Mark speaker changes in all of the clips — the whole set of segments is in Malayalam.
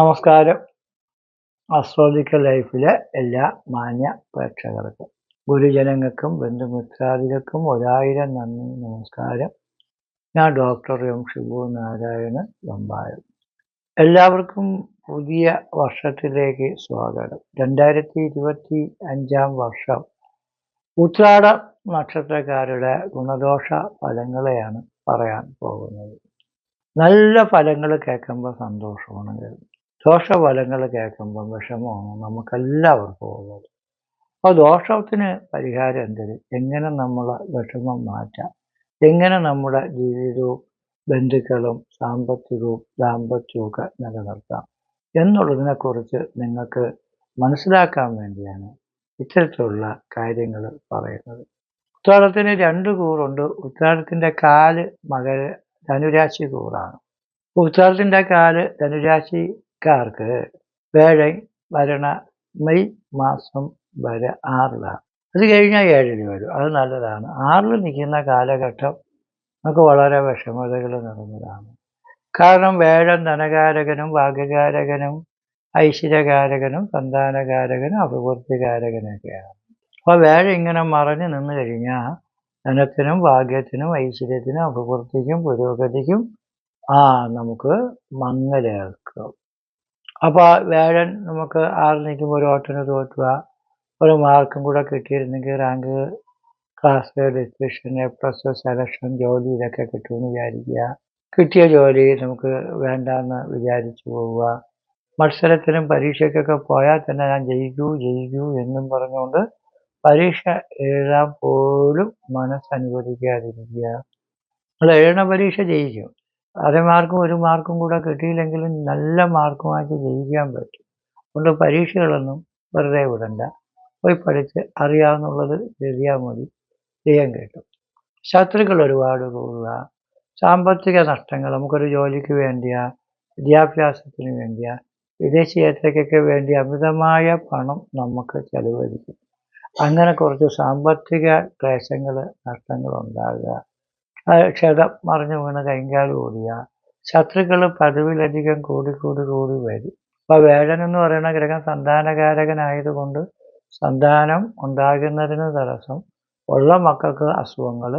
Speaker 1: നമസ്കാരം. അസ്ട്രോളജിക്കൽ ലൈഫിലെ എല്ലാ മാന്യ പ്രേക്ഷകർക്കും ഗുരുജനങ്ങൾക്കും ബന്ധുമിത്രാദികൾക്കും ഒരായിരം നന്ദി നമസ്കാരം. ഞാൻ ഡോക്ടർ എം. ഷിബു നാരായണൻ വമ്പായം. എല്ലാവർക്കും പുതിയ വർഷത്തിലേക്ക് സ്വാഗതം. രണ്ടായിരത്തി ഇരുപത്തി അഞ്ചാം വർഷം ഉത്രാട നക്ഷത്രക്കാരുടെ ഗുണദോഷ ഫലങ്ങളെയാണ് പറയാൻ പോകുന്നത്. നല്ല ഫലങ്ങൾ കേൾക്കുമ്പോൾ സന്തോഷമാണ് ദോഷഫലങ്ങൾ കേൾക്കുമ്പം വിഷമമാണ് നമുക്കെല്ലാവർക്കും ഉള്ളത്. അപ്പോൾ ദോഷത്തിന് പരിഹാരം എന്തത് എങ്ങനെ നമ്മൾ വിഷമം മാറ്റാം? എങ്ങനെ നമ്മുടെ ജീവിതവും ബന്ധുക്കളും സാമ്പത്തികവും ദാമ്പത്യവും ഒക്കെ നിലനിർത്താം? എന്നുള്ളതിനെക്കുറിച്ച് നിങ്ങൾക്ക് മനസ്സിലാക്കാൻ വേണ്ടിയാണ് ഇത്തരത്തിലുള്ള കാര്യങ്ങൾ പറയുന്നത്. ഉത്രാടത്തിന് രണ്ട് കൂറുണ്ട്. ഉത്രാടത്തിന്റെ കാൽ മകര ധനുരാശി കൂറാണ്. ഉത്രാടത്തിന്റെ കാൽ ധനുരാശിക്കാർക്ക് വേഴ വരണ മെയ് മാസം വരെ ആറിലാണ്. അത് കഴിഞ്ഞാൽ ഏഴിൽ വരും. അത് നല്ലതാണ്. ആറിൽ നിൽക്കുന്ന കാലഘട്ടം നമുക്ക് വളരെ വിഷമതകൾ നിറഞ്ഞതാണ്. കാരണം വേഴം ധനകാരകനും ഭാഗ്യകാരകനും ഐശ്വര്യകാരകനും സന്താനകാരകനും അഭിവൃദ്ധികാരകനൊക്കെയാണ്. അപ്പോൾ വേഴ ഇങ്ങനെ മറഞ്ഞു നിന്ന് കഴിഞ്ഞാൽ ധനത്തിനും ഭാഗ്യത്തിനും ഐശ്വര്യത്തിനും അഭിവൃദ്ധിക്കും പുരോഗതിക്കും ആ നമുക്ക് മങ്ങലേൽക്കും അപ്പോൾ വേഴൻ നമുക്ക് ആറിൽ നിൽക്കുമ്പോൾ ഒരു ഓട്ടന് തോറ്റുക. ഒരു മാർക്കും കൂടെ കിട്ടിയിരുന്നെങ്കിൽ rank class description A plus selection ജോലി ഇതൊക്കെ കിട്ടുമെന്ന് വിചാരിക്കുക. കിട്ടിയ ജോലി നമുക്ക് വേണ്ടെന്ന് വിചാരിച്ചു പോവുക. മത്സരത്തിനും പരീക്ഷയ്ക്കൊക്കെ പോയാൽ തന്നെ ഞാൻ ജയിക്കൂ ജയിക്കൂ എന്നും പറഞ്ഞുകൊണ്ട് പരീക്ഷ എഴുതാൻ പോലും മനസ്സനുവദിക്കാതിരിക്കുക നമ്മൾ എഴുതണ പരീക്ഷ ജയിക്കും. അര മാർക്കും ഒരു മാർക്കും കൂടെ കിട്ടിയില്ലെങ്കിലും നല്ല മാർക്കുമായിട്ട് ജയിക്കാൻ പറ്റും. അതുകൊണ്ട് പരീക്ഷകളൊന്നും വെറുതെ വിടണ്ട. പോയി പഠിച്ച് അറിയാവുന്നുള്ളത് എഴുതിയാൽ മതി. ചെയ്യാൻ കിട്ടും. ശത്രുക്കൾ ഒരുപാട് കൂടുക സാമ്പത്തിക നഷ്ടങ്ങൾ നമുക്കൊരു ജോലിക്ക് വേണ്ടിയാ വിദ്യാഭ്യാസത്തിന് വേണ്ടിയാ വിദേശ യാത്രയ്ക്കൊക്കെ വേണ്ടി അമിതമായ പണം നമുക്ക് ചെലവഴിക്കും. അങ്ങനെ കുറച്ച് സാമ്പത്തിക ക്ലേശങ്ങൾ നഷ്ടങ്ങൾ ഉണ്ടാകുക ക്ഷതം മറിഞ്ഞു വീണ് കൈകാൽ ഓടിയ. ശത്രുക്കൾ പതിവിലധികം കൂടി കൂടി കൂടി വരും. അപ്പോൾ വേഴൻ എന്ന് പറയുന്ന ഗ്രഹം സന്താനകാരകനായതുകൊണ്ട് സന്താനം ഉണ്ടാകുന്നതിന് തടസ്സം ഉള്ള മക്കൾക്ക് അസുഖങ്ങൾ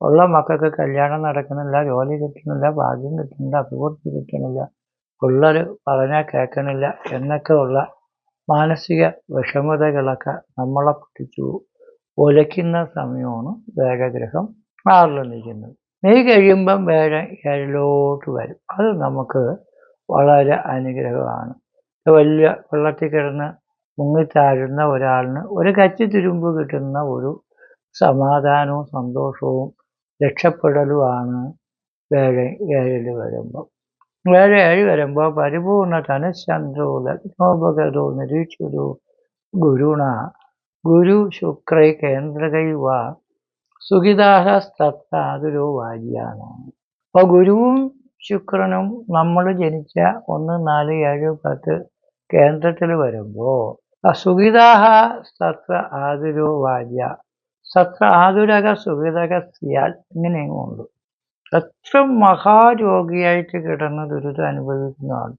Speaker 1: ഉള്ള മക്കൾക്ക് കല്യാണം നടക്കുന്നില്ല ജോലി കിട്ടുന്നില്ല ഭാഗ്യം കിട്ടുന്നില്ല അഭിവൃദ്ധി കിട്ടുന്നില്ല പിള്ളേർ പറഞ്ഞാൽ കേൾക്കണില്ല എന്നൊക്കെ ഉള്ള മാനസിക വിഷമതകളൊക്കെ നമ്മളെ പിടിച്ചു ഒലയ്ക്കുന്ന സമയമാണ് വേഗഗ്രഹം. ആറിൽ നിൽക്കുന്നത്. മെയ് കഴിയുമ്പം വേറെ ഏഴിലോട്ട് വരും. അത് നമുക്ക് വളരെ അനുഗ്രഹമാണ്. വലിയ വെള്ളത്തിൽ കിടന്ന് മുങ്ങിത്താഴുന്ന ഒരാളിന് ഒരു കച്ചി തുരുമ്പ് കിട്ടുന്ന ഒരു സമാധാനവും സന്തോഷവും രക്ഷപ്പെടലുമാണ് വേഴ ഏഴിൽ വരുമ്പോൾ വേഴ ഏഴ് വരുമ്പോൾ പരിപൂർണ തനശ്ചന്ദ്രോ ലഗ്നോപഗതോ നിരീക്ഷിതോ ഗുരുണ ഗുരു ശുക്രൈ കേന്ദ്രകൈവ സുഖിതാഹസ്തത്താതൊരു വാര്യാണ് അപ്പോൾ ഗുരുവും ശുക്രനും നമ്മൾ ജനിച്ച ഒന്ന് നാല് ഏഴ് പത്ത് കേന്ദ്രത്തിൽ വരുമ്പോൾ സുഖിതാഹ സത്ര ആതുരോ വാര്യ സത്ര ആതുരക സുഖിതക സിയാൽ ഇങ്ങനെയും ഉണ്ട് എത്ര മഹാരോഗിയായിട്ട് കിടന്ന് ദുരിതം അനുഭവിക്കുന്ന ആൾ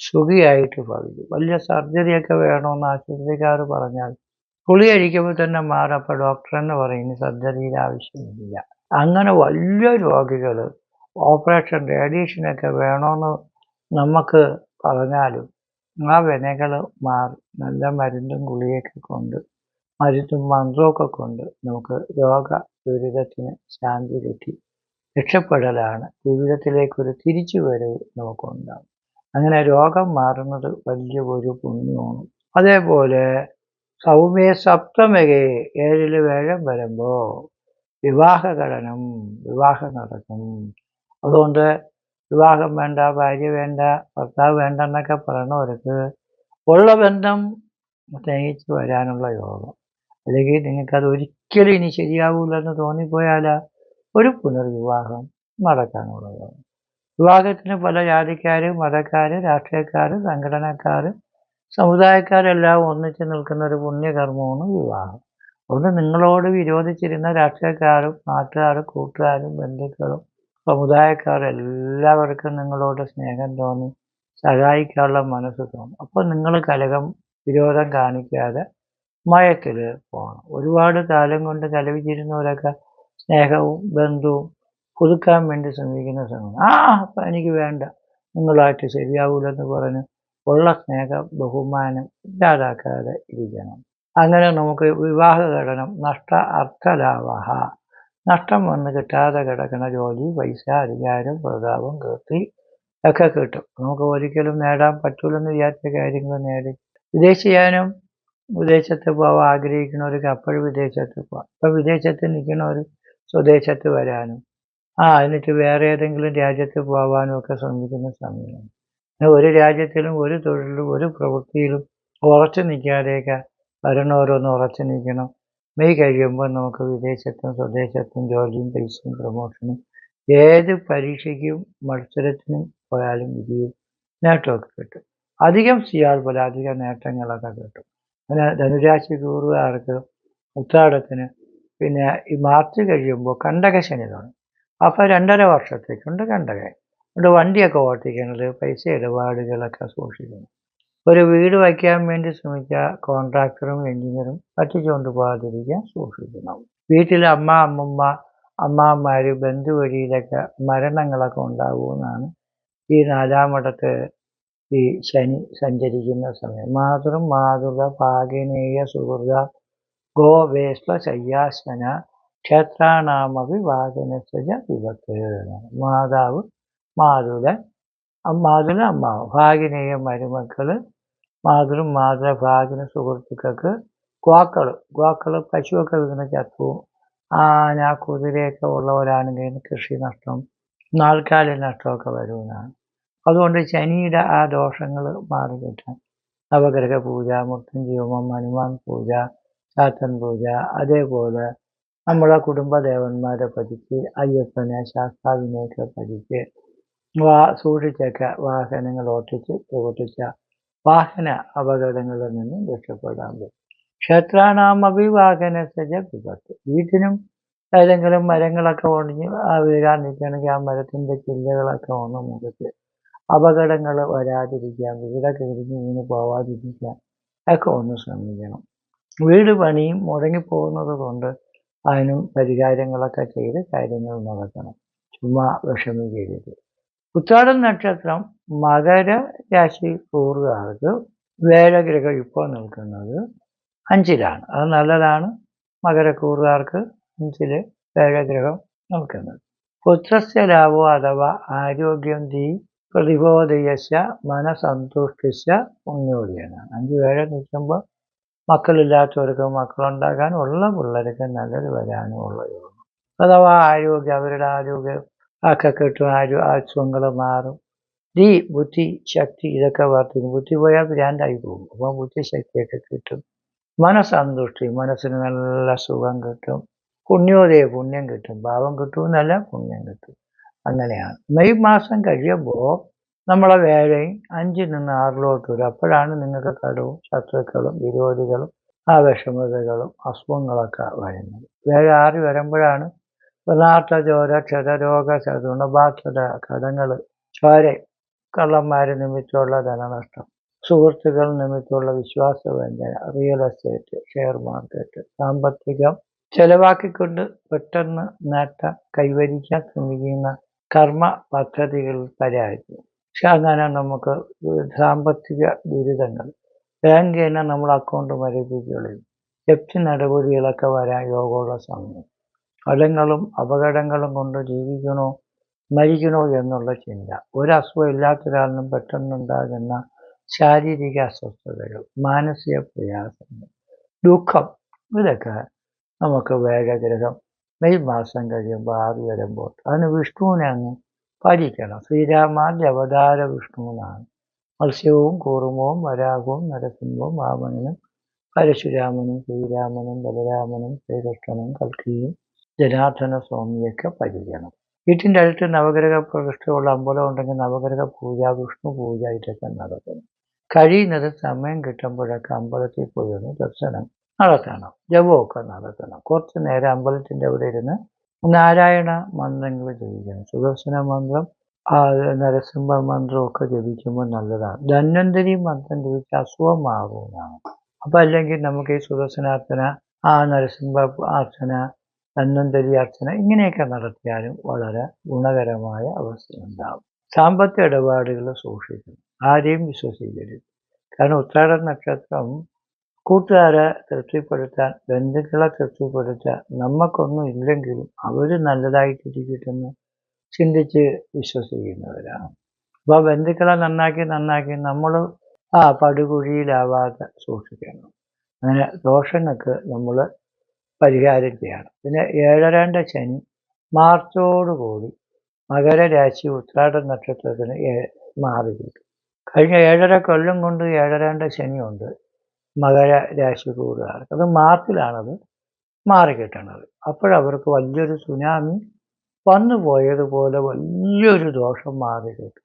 Speaker 1: സുഖിയായിട്ട് ഭവിക്കും വലിയ സർജറിയൊക്കെ വേണമെന്ന് ആശുപത്രിക്കാർ പറഞ്ഞാൽ ഗുളി കഴിക്കുമ്പോൾ തന്നെ മാറും. അപ്പോൾ ഡോക്ടർ എന്ന് പറയുന്ന സർജറിയിൽ ആവശ്യമില്ല. അങ്ങനെ വലിയ രോഗികൾ ഓപ്പറേഷൻ റേഡിയേഷനൊക്കെ വേണമെന്ന് നമുക്ക് പറഞ്ഞാലും ആ വിനകൾ മാറി. നല്ല മരുന്നും ഗുളിയൊക്കെ കൊണ്ട് മരുന്നും മന്ത്രമൊക്കെ കൊണ്ട് നമുക്ക് രോഗ ദുരിതത്തിന് ശാന്തി കിട്ടി രക്ഷപ്പെടലാണ്. ജീവിതത്തിലേക്കൊരു തിരിച്ചു വരവ് നമുക്കുണ്ടാകും. അങ്ങനെ രോഗം മാറുന്നത് വലിയ ഒരു പുണ്യമാണ്. അതേപോലെ സൗമ്യ സപ്തമകയെ ഏഴിൽ വേഴം വരുമ്പോൾ വിവാഹഘടനം വിവാഹം നടക്കും. അതുകൊണ്ട് വിവാഹം വേണ്ട ഭാര്യ വേണ്ട ഭർത്താവ് വേണ്ട എന്നൊക്കെ പറയണവർക്ക് ഉള്ള ബന്ധം സ്നേഹിച്ച് വരാനുള്ള യോഗം. അല്ലെങ്കിൽ നിങ്ങൾക്കത് ഒരിക്കലും ഇനി ശരിയാവില്ലെന്ന് തോന്നിപ്പോയാൽ ഒരു പുനർവിവാഹം നടക്കാനുള്ളതാണ് വിവാഹത്തിന് പല ജാതിക്കാർ മതക്കാർ രാഷ്ട്രീയക്കാർ സംഘടനക്കാർ സമുദായക്കാരെല്ലാം ഒന്നിച്ച് നിൽക്കുന്ന ഒരു പുണ്യകർമ്മമാണ് വിവാഹം. അതുകൊണ്ട് നിങ്ങളോട് വിരോധിച്ചിരുന്ന രാഷ്ട്രീയക്കാരും നാട്ടുകാരും കൂട്ടുകാരും ബന്ധുക്കളും സമുദായക്കാരും എല്ലാവർക്കും നിങ്ങളോട് സ്നേഹം തോന്നി സഹായിക്കാനുള്ള മനസ്സ് തോന്നും. അപ്പോൾ നിങ്ങൾ കലകം വിരോധം കാണിക്കാതെ മയത്തിൽ പോകണം. ഒരുപാട് കാലം കൊണ്ട് കലവിച്ചിരുന്നവരൊക്കെ സ്നേഹവും ബന്ധുവും പുതുക്കാൻ വേണ്ടി ശ്രമിക്കുന്ന സമയം ആ അപ്പം എനിക്ക് വേണ്ട. നിങ്ങളായിട്ട് ശരിയാവൂലെന്ന് പറഞ്ഞ് ഉള്ള സ്നേഹം ബഹുമാനം ഇല്ലാതാക്കാതെ ഇരിക്കണം. അങ്ങനെ നമുക്ക് വിവാഹ ഘടനം നഷ്ട അർത്ഥലാവഹ. നഷ്ടം വന്ന് കിട്ടാതെ കിടക്കുന്ന ജോലി പൈസ അധികാരം പ്രതാപം കീർത്തി ഒക്കെ കിട്ടും. നമുക്ക് ഒരിക്കലും നേടാൻ പറ്റൂലെന്ന് വിചാരിച്ച കാര്യങ്ങൾ നേടി. വിദേശ ചെയ്യാനും വിദേശത്ത് പോകാൻ ആഗ്രഹിക്കുന്നവർക്ക് അപ്പോഴും വിദേശത്ത് പോകാം ഇപ്പം വിദേശത്ത് നിൽക്കുന്നവർ സ്വദേശത്ത് വരാനും ആ എന്നിട്ട് വേറെ ഏതെങ്കിലും രാജ്യത്ത് പോകാനും ഒക്കെ ശ്രമിക്കുന്ന സമയമാണ്. ഒരു രാജ്യത്തിലും ഒരു തൊഴിലിലും ഒരു പ്രവൃത്തിയിലും ഉറച്ചു നിൽക്കാതെയൊക്കെ വരണോരോന്ന് ഉറച്ചു നിൽക്കണം. മെയ് കഴിയുമ്പോൾ നമുക്ക് വിദേശത്തും സ്വദേശത്തും ജോലിയും പൈസയും പ്രൊമോഷനും ഏത് പരീക്ഷയ്ക്കും മത്സരത്തിനും പോയാലും വിജയവും നേട്ടമൊക്കെ കിട്ടും. അധികം ചെയ്യാൽ പോലെ അധിക നേട്ടങ്ങളൊക്കെ കിട്ടും. അങ്ങനെ ധനുരാശി കൂറുകാർക്ക് ഉത്താടത്തിന് പിന്നെ ഈ മാർച്ച് കഴിയുമ്പോൾ കണ്ടകശനി തുടങ്ങും. അപ്പോൾ രണ്ടര വർഷത്തേക്കുണ്ട് കണ്ടക അതുകൊണ്ട് വണ്ടിയൊക്കെ ഓട്ടിക്കണത് പൈസ ഇടപാടുകളൊക്കെ സൂക്ഷിക്കണം ഒരു വീട് വയ്ക്കാൻ വേണ്ടി ശ്രമിച്ച കോൺട്രാക്ടറും എഞ്ചിനീയറും പറ്റിച്ചുകൊണ്ട് പോകാതിരിക്കാൻ സൂക്ഷിക്കണം. വീട്ടിൽ അമ്മ അമ്മമ്മ അമ്മാമാർ ബന്ധുവഴിയിലൊക്കെ മരണങ്ങളൊക്കെ ഉണ്ടാകുമെന്നാണ് ഈ നാലാമടത്ത് ഈ ശനി സഞ്ചരിക്കുന്ന സമയം. മാതൃ മാതൃക പാകിനേയ സുഹൃത ഗോവേശ്വ ശയ്യാസന ക്ഷേത്രാണാമവി വാചനസ്വജ വിപത്ത്. മാതാവ് മാതുലൻ മാതുല അമ്മാവ്. ഭാഗിനേയ മരുമക്കൾ. മാതൃ മാതൃ ഭാഗിന സുഹൃത്തുക്കൾക്ക് ഗ്വാക്കൾ ഗ്വാക്കൾ പശുവൊക്കെ വിൽക്കുന്ന ചത്തുവും ആന കുതിരയൊക്കെ ഉള്ളവരാണെങ്കിൽ കൃഷി നഷ്ടം. നാൽക്കാലി നഷ്ടമൊക്കെ വരുമെന്നാണ്. അതുകൊണ്ട് ശനിയുടെ ആ ദോഷങ്ങൾ മാറി കിട്ടാൻ നവഗ്രഹ പൂജ മൃത്യുഞ്ജീവമം ഹനുമാൻ പൂജ ചാത്തൻ പൂജ അതേപോലെ നമ്മളെ കുടുംബദേവന്മാരെ പതിച്ച് അയ്യപ്പനെ ശാസ്താവിനെയൊക്കെ പതിച്ച് വാ സൂക്ഷിച്ചൊക്കെ. വാഹനങ്ങൾ ഓട്ടിച്ച് പ്രവർത്തിച്ച വാഹന അപകടങ്ങളിൽ നിന്നും രക്ഷപ്പെടാൻ പറ്റും. ക്ഷേത്രാണാമപി വാഹനസജ വിപത്ത് വീട്ടിനും ഏതെങ്കിലും മരങ്ങളൊക്കെ ഒടിഞ്ഞ് വീഴാൻ നിൽക്കുകയാണെങ്കിൽ ആ മരത്തിന്റെ ചില്ലകളൊക്കെ ഒന്ന് മുറിച്ച് അപകടങ്ങൾ വരാതിരിക്കാൻ വീടൊക്കെ ഇടിഞ്ഞ് വീണ് പോവാതിരിക്കാൻ ഒക്കെ ഒന്ന് ശ്രമിക്കണം. വീട് പണിയും മുടങ്ങിപ്പോകുന്നത് കൊണ്ട് അതിനും പരിഹാരങ്ങളൊക്കെ ചെയ്ത് കാര്യങ്ങൾ നടക്കണം ചുമ്മാ വിഷമിക്കരുത്. ഉത്രാടം നക്ഷത്രം മകര രാശി കൂറുകാർക്ക് വേഴഗ്രഹം ഇപ്പോൾ നിൽക്കുന്നത് അഞ്ചിലാണ്. അത് നല്ലതാണ്. മകരക്കൂറുകാർക്ക് അഞ്ചിൽ വേലഗ്രഹം നിൽക്കുന്നത്. പുത്രസ്യ ലാഭോ അഥവാ ആരോഗ്യം തീ പ്രതിബോധയശ മനസന്തുഷ്ടിച്ച പുണ്യോടിയാണ് അഞ്ച് വേഴ നിൽക്കുമ്പോൾ മക്കളില്ലാത്തവർക്ക് മക്കളുണ്ടാകാൻ ഉള്ള പിള്ളേർക്ക് നല്ലത് വരാനും ഉള്ള യോഗം. അഥവാ ആരോഗ്യം അവരുടെ ആരോഗ്യം ഒക്കെ കിട്ടും ആരോ അസുഖങ്ങൾ മാറും. ഈ ബുദ്ധി ശക്തി ഇതൊക്കെ വർദ്ധിക്കും. ബുദ്ധി പോയാൽ ഭ്രാന്തായി പോകും. അപ്പോൾ ബുദ്ധിശക്തിയൊക്കെ കിട്ടും. മനസ്സന്തുഷ്ടി മനസ്സിന് നല്ല സുഖം കിട്ടും. പുണ്യോദയ പുണ്യം കിട്ടും. ഭാവം കിട്ടുമെന്നല്ല പുണ്യം കിട്ടും. അങ്ങനെയാണ്. മെയ് മാസം കഴിയുമ്പോൾ നമ്മളെ വേലയും അഞ്ചിൽ നിന്ന് ആറിലോട്ട് വരും. അപ്പോഴാണ് നിങ്ങൾക്ക് കടവും ശത്രുക്കളും വിരോധികളും ആ വിഷമതകളും അസുഖങ്ങളൊക്കെ വരുന്നത്. വേല ആറി വരുമ്പോഴാണ് യഥാർത്ഥ ചോര ക്ഷരരോഗ ഗുണബാധ്യത കടങ്ങൾ ചോര കള്ളന്മാർ നിമിത്തമുള്ള ധനനഷ്ടം സുഹൃത്തുക്കൾ നിമിത്തമുള്ള വിശ്വാസവഞ്ചന റിയൽ എസ്റ്റേറ്റ് ഷെയർ മാർക്കറ്റ് സാമ്പത്തികം ചെലവാക്കിക്കൊണ്ട് പെട്ടെന്ന് നേട്ടം കൈവരിക്കാൻ ശ്രമിക്കുന്ന കർമ്മ പദ്ധതികൾ പരാജയം. പക്ഷെ അങ്ങനെ നമുക്ക് സാമ്പത്തിക ദുരിതങ്ങൾ. ബാങ്ക് തന്നെ നമ്മൾ അക്കൗണ്ട് മരവിപ്പിക്കുകയും ജപ്തി നടപടികളൊക്കെ വരാൻ യോഗമുള്ള സമയം. കടങ്ങളും അപകടങ്ങളും കൊണ്ട് ജീവിക്കണോ മരിക്കണോ എന്നുള്ള ചിന്ത. ഒരസുഖം ഇല്ലാത്ത ഒരാളിനും പെട്ടെന്നുണ്ടാകുന്ന ശാരീരിക അസ്വസ്ഥതകൾ മാനസിക പ്രയാസങ്ങൾ ദുഃഖം ഇതൊക്കെ നമുക്ക് വേഗഗ്രഹം മെയ് മാസം കഴിയുമ്പോൾ ആറ് വരുമ്പോൾ അതിന് വിഷ്ണുവിനെ അങ്ങ് പാലിക്കണം. ശ്രീരാമാന്റെ അവതാര വിഷ്ണുവിനാണ്. മത്സ്യവും കൂർമവും വരാഹവും നരസിംഹവും വാമനും പരശുരാമനും ശ്രീരാമനും ബലരാമനും ശ്രീകൃഷ്ണനും കൽക്കിയും ജനാർദ്ദന സ്വാമിയൊക്കെ ഭജിക്കണം വീട്ടിന്റെ അടുത്ത് നവഗ്രഹ പ്രതിഷ്ഠയുള്ള അമ്പലം ഉണ്ടെങ്കിൽ നവഗ്രഹ പൂജ വിഷ്ണു പൂജ ഇതൊക്കെ നടത്തണം കഴിയുന്നത് സമയം കിട്ടുമ്പോഴൊക്കെ അമ്പലത്തിൽ പോയി ഒന്ന് ദർശനം നടത്തണം. ജപമൊക്കെ നടത്തണം. കുറച്ച് നേരം അമ്പലത്തിന്റെ അവിടെ ഇരുന്ന് നാരായണ മന്ത്രങ്ങൾ ജപിക്കണം. സുദർശന മന്ത്രം നരസിംഹ മന്ത്രമൊക്കെ ജപിക്കുമ്പോൾ നല്ലതാണ്. ധന്വന്തരി മന്ത്രം ജപിച്ച അസുഖമാകുന്നതാണ്. അപ്പം അല്ലെങ്കിൽ നമുക്ക് ഈ സുദർശനാർത്ഥന ആ നരസിംഹ അർച്ചന ധന്വന്തരി അർച്ചന ഇങ്ങനെയൊക്കെ നടത്തിയാലും വളരെ ഗുണകരമായ അവസ്ഥ അവസ്ഥയുണ്ടാകും സാമ്പത്തിക ഇടപാടുകൾ സൂക്ഷിക്കണം. ആരെയും വിശ്വസിക്കരുത്. കാരണം ഉത്രാട നക്ഷത്രം കൂട്ടുകാരെ തൃപ്തിപ്പെടുത്താൻ ബന്ധുക്കളെ തൃപ്തിപ്പെടുത്താൻ നമുക്കൊന്നും ഇല്ലെങ്കിലും അവർ നല്ലതായിട്ടിരിക്കട്ടെന്ന് ചിന്തിച്ച് വിശ്വസിക്കുന്നവരാണ്. അപ്പോൾ ബന്ധുക്കളെ നന്നാക്കി നന്നാക്കി നമ്മൾ ആ പടുകുഴിയിലാവാതെ സൂക്ഷിക്കണം. അങ്ങനെ ദോഷങ്ങൾക്ക് നമ്മൾ പരിഹാരം ചെയ്യണം. പിന്നെ ഏഴരണ്ട ശനി മാർച്ചോടുകൂടി മകരരാശി ഉത്രാട നക്ഷത്രത്തിന് മാറി കിട്ടും കഴിഞ്ഞ ഏഴര കൊല്ലം കൊണ്ട് ഏഴരണ്ട ശനിയുണ്ട് മകര രാശി കൂടുകയാണ്. അത് മാർച്ചിലാണത് മാറിക്കിട്ടണത്. അപ്പോഴവർക്ക് വലിയൊരു സുനാമി വന്നു പോയതുപോലെ വലിയൊരു ദോഷം മാറി കിട്ടും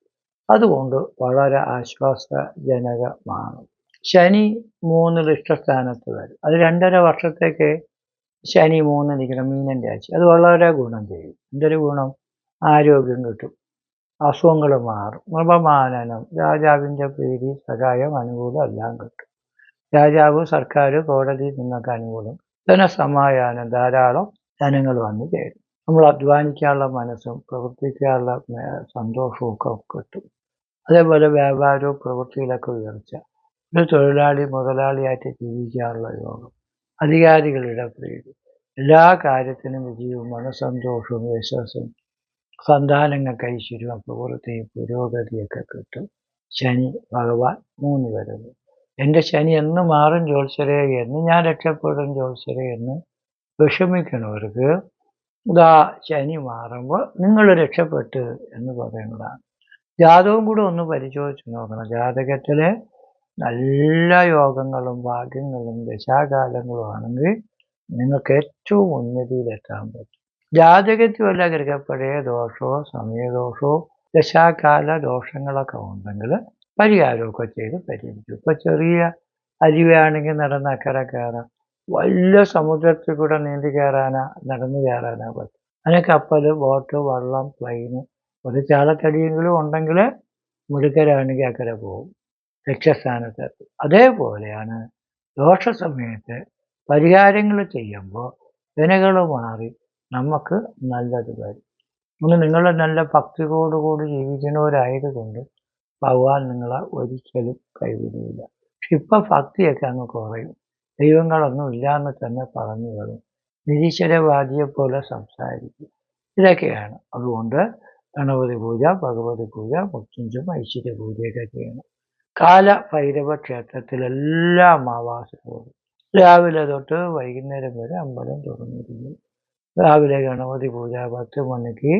Speaker 1: അതുകൊണ്ട് വളരെ ആശ്വാസജനകമാണ്. ശനി മൂന്നിൽ ഇഷ്ടസ്ഥാനത്ത് വരും. അത് രണ്ടര വർഷത്തേക്ക് ശനി മൂന്ന് നിൽക്കണം മീനൻ രാശി. അത് വളരെ ഗുണം ചെയ്യും. എന്തൊരു ഗുണം? ആരോഗ്യം കിട്ടും. അസുഖങ്ങൾ മാറും. ഉപമാനനം രാജാവിന്റെ പ്രീതി സഹായം അനുകൂലം എല്ലാം കിട്ടും. രാജാവ് സർക്കാർ കോടതി നിന്നൊക്കെ അനുകൂലം. ധനസമായാനം ധാരാളം ധനങ്ങൾ വന്നു ചേരും. നമ്മൾ അധ്വാനിക്കാനുള്ള മനസ്സും പ്രവർത്തിക്കാനുള്ള സന്തോഷവും ഒക്കെ കിട്ടും. അതേപോലെ വ്യാപാരവും പ്രവൃത്തിയിലൊക്കെ ഉയർച്ച. ഒരു തൊഴിലാളി മുതലാളിയായിട്ട് ജീവിക്കാനുള്ള യോഗം. അധികാരികളുടെ പ്രീതി എല്ലാ കാര്യത്തിനും വിജയവും മനസ്സന്തോഷവും വിശ്വാസവും സന്താനങ്ങൾക്ക് ഐശ്വര്യവും പ്രവൃത്തിയും പുരോഗതിയൊക്കെ കിട്ടും. ശനി ഭഗവാൻ മൂന്ന് വരുന്നു എന്റെ ശനി എന്ന് മാറും ജോത്സരേ എന്ന് ഞാൻ രക്ഷപ്പെടും ജോത്സരേ എന്ന് വിഷമിക്കണവർക്ക് ഇതാ ശനി മാറുമ്പോൾ നിങ്ങൾ രക്ഷപ്പെട്ട് എന്ന് പറയുന്നതാണ്. ജാതകം കൂടെ ഒന്ന് പരിശോധിച്ച് നോക്കണം. ജാതകത്തിൽ നല്ല യോഗങ്ങളും ഭാഗ്യങ്ങളും ദശാകാലങ്ങളും ആണെങ്കിൽ നിങ്ങൾക്ക് ഏറ്റവും ഉന്നതിയിലെത്താൻ പറ്റും. ജാതകത്തിൽ വല്ല ഗ്രഹപ്പഴയ ദോഷമോ സമയദോഷമോ ദശാകാല ദോഷങ്ങളൊക്കെ ഉണ്ടെങ്കിൽ പരിഹാരമൊക്കെ ചെയ്ത് പരിഹരിക്കും. ഇപ്പൊ ചെറിയ അരിവാണെങ്കിൽ നടന്ന് അക്കരെ കയറാം. വലിയ സമുദ്രത്തിൽ കൂടെ നീന്തി കയറാനാ നടന്നു കയറാനാ പറ്റും. അതിന് കപ്പൽ ബോട്ട് വള്ളം പ്ലെയിന് ഒരു ചാളത്തടിയെങ്കിലും ഉണ്ടെങ്കിൽ മുടുക്കരാണെങ്കിൽ അക്കരെ പോകും. ലക്ഷ്യസ്ഥാനത്തെത്തും അതേപോലെയാണ് ദോഷ സമയത്ത് പരിഹാരങ്ങൾ ചെയ്യുമ്പോൾ വിനകൾ മാറി നമുക്ക് നല്ലത് വരും. ഇന്ന് നിങ്ങൾ നല്ല ഭക്തിയോടുകൂടി ജീവിക്കുന്നവരായതുകൊണ്ട് ഭഗവാൻ നിങ്ങളെ ഒരിക്കലും കൈവിടില്ല. പക്ഷെ ഇപ്പം ഭക്തിയൊക്കെ അങ്ങ് കുറയും. ദൈവങ്ങളൊന്നും ഇല്ലാന്ന് തന്നെ പറഞ്ഞു കളും നിരീശ്വരവാദിയെ പോലെ സംസാരിക്കും. ഇതൊക്കെയാണ്. അതുകൊണ്ട് ഗണപതി പൂജ ഭഗവതി പൂജ മുത്തുഞ്ചും ഐശ്വര്യ പൂജയൊക്കെ ചെയ്യണം. കാല ഭൈരവ ക്ഷേത്രത്തിൽ എല്ലാ അമാവാസയോടും രാവിലെ തൊട്ട് വൈകുന്നേരം വരെ അമ്പലം തുറന്നിരിക്കും. രാവിലെ ഗണപതി പൂജ പത്ത് മണിക്ക്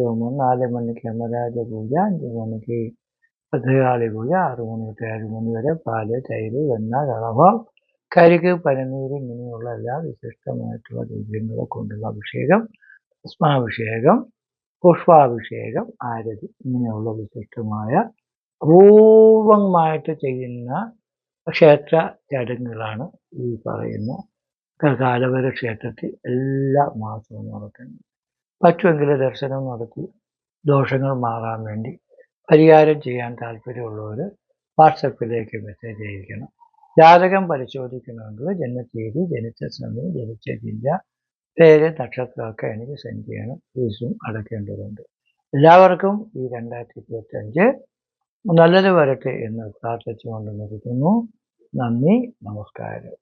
Speaker 1: ഹോമം നാല് മണിക്ക് അമരാജ പൂജ അഞ്ച് മണിക്ക് ഭദ്രകാളി പൂജ ആറു മണി തൊട്ട് ഏഴ് മണി വരെ പാൽ തൈര് വെണ്ണ കളഭം കരിക്ക് പനിനീര് ഇങ്ങനെയുള്ള എല്ലാ വിശിഷ്ടമായിട്ടുള്ള ദ്രവ്യങ്ങളെ കൊണ്ടുള്ള അഭിഷേകം ഭസ്മാഭിഷേകം പുഷ്പാഭിഷേകം ആരതി ഇങ്ങനെയുള്ള വിശിഷ്ടമായ അപൂർവമായിട്ട് ചെയ്യുന്ന ക്ഷേത്ര ചടങ്ങുകളാണ് ഈ പറയുന്ന കാലവര ക്ഷേത്രത്തിൽ എല്ലാ മാസവും നടക്കുന്നത് പറ്റുമെങ്കിൽ ദർശനം നടത്തി ദോഷങ്ങൾ മാറാൻ വേണ്ടി പരിഹാരം ചെയ്യാൻ താല്പര്യമുള്ളവർ വാട്സപ്പിലേക്ക് മെസ്സേജ് അയക്കണം. ജാതകം പരിശോധിക്കണമെങ്കിൽ ജനനത്തീയതി ജനിച്ച സമയം ജനിച്ച ജില്ല പേര് നക്ഷത്രമൊക്കെ എനിക്ക് സെൻഡ് ചെയ്യണം. ഫീസും അടയ്ക്കേണ്ടതുണ്ട്. എല്ലാവർക്കും ഈ രണ്ടായിരത്തി ഇരുപത്തി അഞ്ച് നല്ലത് വരട്ടെ എന്ന് പ്രാർത്ഥിച്ചുകൊണ്ട് നിർത്തുന്നു. നന്ദി നമസ്കാരം.